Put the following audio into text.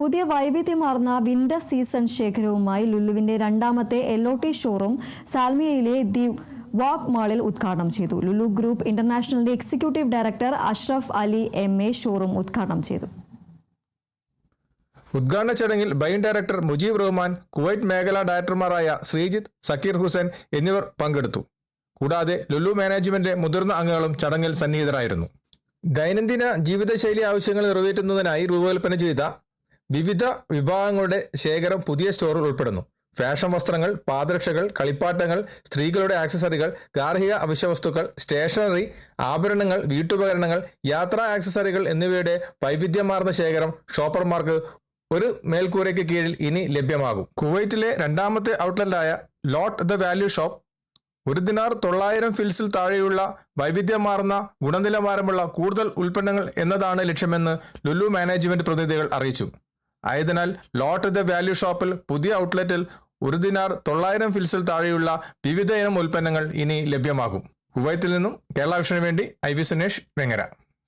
പുതിയ വൈവിധ്യമാർന്ന winter season ശേഖരവുമായി ലുല്ലുവിന്റെ രണ്ടാമത്തെ എൽ ഒ ടി ഷോറൂം സാൽമിയയിലെ ദി വാക്ക് മാളിൽ ഉദ്ഘാടനം ചെയ്തു. Lulu group ഇന്റർനാഷണലിന്റെ executive director Ashraf Ali M A showroom ഉദ്ഘാടനം ചെയ്തു. ഉദ്ഘാടന ചടങ്ങിൽ ബൈൻ ഡയറക്ടർ മുജീബ് റഹ്മാൻ കുവൈറ്റ് മേഖലാ ഡയറക്ടർമാരായ ശ്രീജിത്ത് സക്കീർ ഹുസൈൻ എന്നിവർ പങ്കെടുത്തു. കൂടാതെ ലുലു മാനേജ്മെന്റ് മുതിർന്ന അംഗങ്ങളും ചടങ്ങിൽ സന്നിഹിതരായിരുന്നു. ദൈനംദിന ജീവിതശൈലി ആവശ്യങ്ങൾ നിറവേറ്റുന്നതിനായി രൂപകൽപ്പന ചെയ്ത വിവിധ വിഭാഗങ്ങളുടെ ശേഖരം പുതിയ സ്റ്റോറിൽ ഉൾപ്പെടുന്നു. ഫാഷൻ വസ്ത്രങ്ങൾ പാദരക്ഷകൾ കളിപ്പാട്ടങ്ങൾ സ്ത്രീകളുടെ ആക്സസറികൾ ഗാർഹിക അവശ്യവസ്തുക്കൾ സ്റ്റേഷനറി ആഭരണങ്ങൾ വീട്ടുപകരണങ്ങൾ യാത്രാ ആക്സസറികൾ എന്നിവയുടെ വൈവിധ്യമാർന്ന ശേഖരം ഷോപ്പർമാർക്ക് ഒരു മേൽക്കൂരയ്ക്ക് കീഴിൽ ഇനി ലഭ്യമാകും. കുവൈറ്റിലെ രണ്ടാമത്തെ ഔട്ട്ലെറ്റായ ലോട്ട് ദ വാല്യൂ ഷോപ്പ് ഒരു ദിനാർ തൊള്ളായിരം ഫിൽസിൽ താഴെയുള്ള വൈവിധ്യമാർന്ന ഗുണനിലവാരമുള്ള കൂടുതൽ ഉൽപ്പന്നങ്ങൾ എന്നതാണ് ലക്ഷ്യമെന്ന് ലുലു മാനേജ്മെന്റ് പ്രതിനിധികൾ അറിയിച്ചു. ആയതിനാൽ ലോട്ടറി ദ വാല്യൂ ഷോപ്പിൽ പുതിയ ഔട്ട്ലെറ്റിൽ ഒരു ദിനാർ തൊള്ളായിരം ഫിൽസിൽ താഴെയുള്ള വിവിധ ഇനം ഉൽപ്പന്നങ്ങൾ ഇനി ലഭ്യമാകും. കുവൈത്തിൽ നിന്നും കേരള വിഷനു വേണ്ടി ഐ വി സുനേഷ് വെങ്ങര.